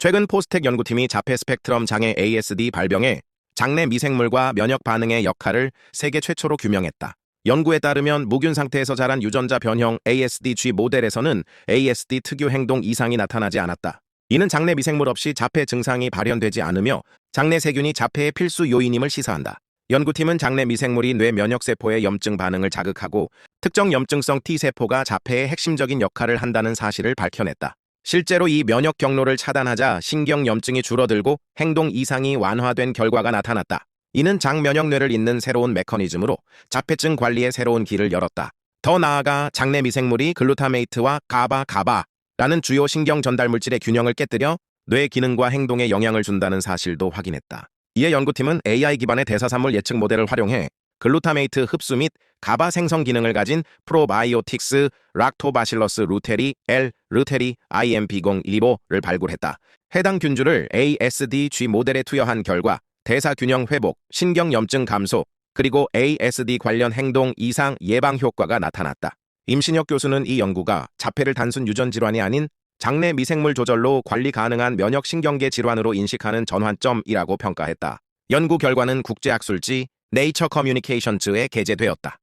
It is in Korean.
최근 포스텍 연구팀이 자폐 스펙트럼 장애 ASD 발병에 장내 미생물과 면역 반응의 역할을 세계 최초로 규명했다. 연구에 따르면 무균 상태에서 자란 유전자 변형 ASD-G 모델에서는 ASD 특유 행동 이상이 나타나지 않았다. 이는 장내 미생물 없이 자폐 증상이 발현되지 않으며 장내 세균이 자폐의 필수 요인임을 시사한다. 연구팀은 장내 미생물이 뇌 면역세포의 염증 반응을 자극하고 특정 염증성 T세포가 자폐의 핵심적인 역할을 한다는 사실을 밝혀냈다. 실제로 이 면역 경로를 차단하자 신경 염증이 줄어들고 행동 이상이 완화된 결과가 나타났다. 이는 장면역뇌를 잇는 새로운 메커니즘으로 자폐증 관리의 새로운 길을 열었다. 더 나아가 장내 미생물이 글루타메이트와 가바 가바라는 주요 신경 전달 물질의 균형을 깨뜨려 뇌 기능과 행동에 영향을 준다는 사실도 확인했다. 이에 연구팀은 AI 기반의 대사산물 예측 모델을 활용해 글루타메이트 흡수 및 가바 생성 기능을 가진 프로바이오틱스 락토바실러스 루테리 L 루테리 IMP015를 발굴했다. 해당 균주를 ASD-G 모델에 투여한 결과 대사 균형 회복, 신경 염증 감소, 그리고 ASD 관련 행동 이상 예방 효과가 나타났다. 임신혁 교수는 이 연구가 자폐를 단순 유전 질환이 아닌 장내 미생물 조절로 관리 가능한 면역 신경계 질환으로 인식하는 전환점이라고 평가했다. 연구 결과는 국제학술지 네이처 커뮤니케이션즈에 게재되었다.